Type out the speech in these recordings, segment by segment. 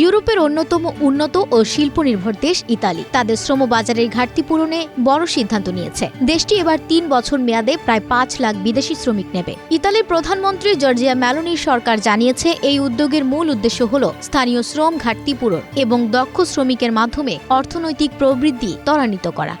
ইউরোপের অন্যতম উন্নত ও শিল্প নির্ভর দেশ ইতালি। তাদের শ্রম বাজারের ঘাটতি পূরণে বড় সিদ্ধান্ত নিয়েছে। দেশটি এবার তিন বছর মেয়াদে প্রায় পাঁচ লাখ বিদেশি শ্রমিক নেবে। ইতালির প্রধানমন্ত্রী জর্জিয়া ম্যালোনির সরকার জানিয়েছে, এই উদ্যোগের মূল উদ্দেশ্য হল স্থানীয় শ্রম ঘাটতি পূরণ এবং দক্ষ শ্রমিকের মাধ্যমে অর্থনৈতিক প্রবৃদ্ধি ত্বরান্বিত করা।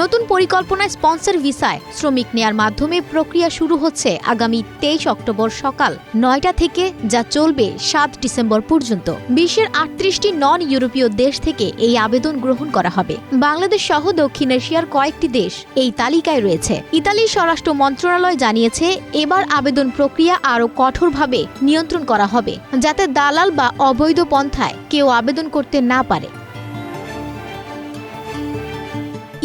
নতুন পরিকল্পনায় স্পন্সর ভিসায়। শ্রমিক নেয়ার মাধ্যমে প্রক্রিয়া শুরু হচ্ছে আগামী তেইশ অক্টোবর সকাল নয়টা থেকে, যা চলবে সাত ডিসেম্বর পর্যন্ত। বিশ্বের আটত্রিশটি নন ইউরোপীয় দেশ থেকে এই আবেদন গ্রহণ করা হবে। বাংলাদেশ সহ দক্ষিণ এশিয়ার কয়েকটি দেশ এই তালিকায় রয়েছে। ইতালির স্বরাষ্ট্র মন্ত্রণালয় জানিয়েছে, এবার আবেদন প্রক্রিয়া আরও কঠোরভাবে নিয়ন্ত্রণ করা হবে, যাতে দালাল বা অবৈধ পন্থায় কেউ আবেদন করতে না পারে।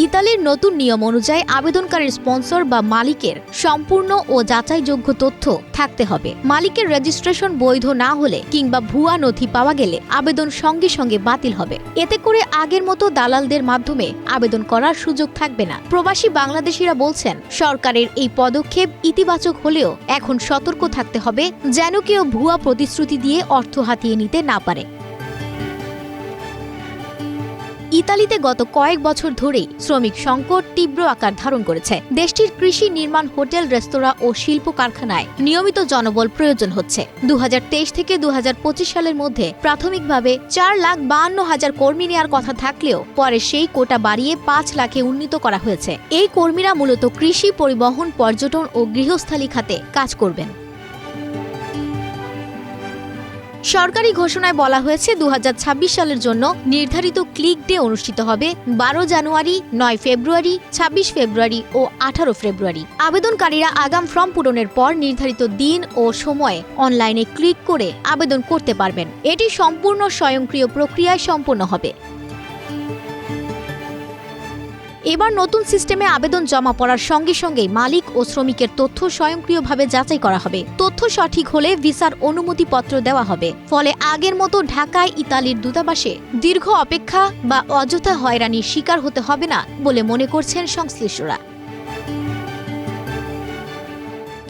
ইতালির নতুন নিয়ম অনুযায়ী আবেদনকারীর স্পন্সর বা মালিকের সম্পূর্ণ ও যাচাইযোগ্য তথ্য থাকতে হবে। মালিকের রেজিস্ট্রেশন বৈধ না হলে কিংবা ভুয়া নথি পাওয়া গেলে আবেদন সঙ্গে সঙ্গে বাতিল হবে। এতে করে আগের মতো দালালদের মাধ্যমে আবেদন করার সুযোগ থাকবে না। প্রবাসী বাংলাদেশিরা বলছেন, সরকারের এই পদক্ষেপ ইতিবাচক হলেও এখন সতর্ক থাকতে হবে, যেন কেউ ভুয়া প্রতিশ্রুতি দিয়ে অর্থ হাতিয়ে নিতে না পারে। ইতালিতে গত কয়েক বছর ধরেই শ্রমিক সংকট তীব্র আকার ধারণ করেছে। দেশটির কৃষি নির্মাণ হোটেল, রেস্তোরাঁ ও শিল্প কারখানায় নিয়মিত জনবল প্রয়োজন হচ্ছে। দু হাজার তেইশ থেকে দু হাজার পঁচিশ সালের মধ্যে প্রাথমিকভাবে চার লাখ বাহান্ন হাজার কর্মী নেওয়ার কথা থাকলেও পরে সেই কোটা বাড়িয়ে পাঁচ লাখে উন্নীত করা হয়েছে। এই কর্মীরা মূলত কৃষি, পরিবহন, পর্যটন ও গৃহস্থালী খাতে কাজ করবেন। সরকারি ঘোষণায় বলা হয়েছে দু হাজার ছাব্বিশ সালের জন্য নির্ধারিত ক্লিক ডে অনুষ্ঠিত হবে বারো জানুয়ারি, নয় ফেব্রুয়ারি ২৬ ফেব্রুয়ারি ও আঠারো ফেব্রুয়ারি। আবেদনকারীরা আগাম ফর্ম পূরণের পর নির্ধারিত দিন ও সময়ে অনলাইনে ক্লিক করে আবেদন করতে পারবেন। এটি সম্পূর্ণ স্বয়ংক্রিয় প্রক্রিয়ায় সম্পন্ন হবে। এবার নতুন সিস্টেমে আবেদন জমা পড়ার সঙ্গে সঙ্গে মালিক ও শ্রমিকের তথ্য স্বয়ংক্রিয়ভাবে যাচাই করা হবে। তথ্য সঠিক হলে ভিসার অনুমতিপত্র দেওয়া হবে। ফলে আগের মতো ঢাকায় ইতালির দূতাবাসে দীর্ঘ অপেক্ষা বা অযথা হয়রানির শিকার হতে হবে না বলে মনে করছেন সংশ্লিষ্টরা।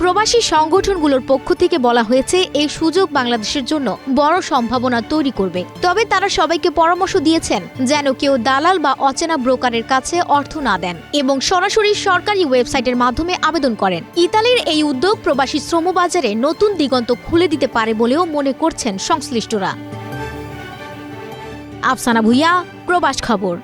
প্রবাসী সংগঠনগুলোর পক্ষ থেকে বলা হয়েছে, এই সুযোগ বাংলাদেশের জন্য বড় সম্ভাবনা তৈরি করবে। তবে তারা সবাইকে পরামর্শ দিয়েছেন যেন কেউ দালাল বা অচেনা ব্রোকারের কাছে অর্থ না দেন এবং সরাসরি সরকারি ওয়েবসাইটের মাধ্যমে আবেদন করেন। ইতালির এই উদ্যোগ প্রবাসী শ্রমবাজারে নতুন দিগন্ত খুলে দিতে পারে বলেও মনে করছেন সংশ্লিষ্টরা। আফসানা ভুইয়া, প্রবাস খবর।